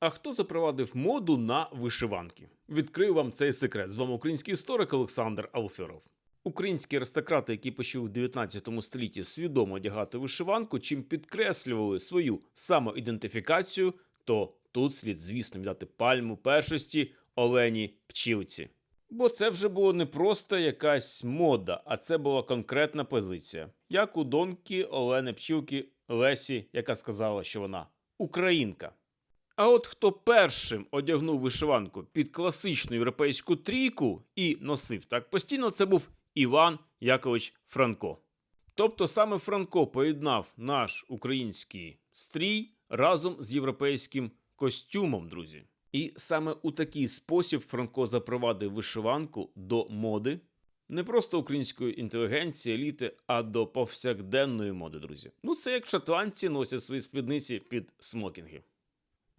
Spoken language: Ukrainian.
А хто запровадив моду на вишиванки? Відкрию вам цей секрет. З вами український історик Олександр Алферов. Українські аристократи, які почали в 19 столітті свідомо одягати вишиванку, чим підкреслювали свою самоідентифікацію, то тут слід, звісно, віддати пальму першості Олені Пчілці. Бо це вже було не просто якась мода, а це була конкретна позиція, як у доньки Олени Пчілки Лесі, яка сказала, що вона українка. А от хто першим одягнув вишиванку під класичну європейську трійку і носив так постійно, це був Іван Якович Франко. Тобто саме Франко поєднав наш український стрій разом з європейським костюмом, друзі. І саме у такий спосіб Франко запровадив вишиванку до моди, не просто української інтелігенції, еліти, а до повсякденної моди, друзі. Ну це як шотландці носять свої спідниці під смокінги.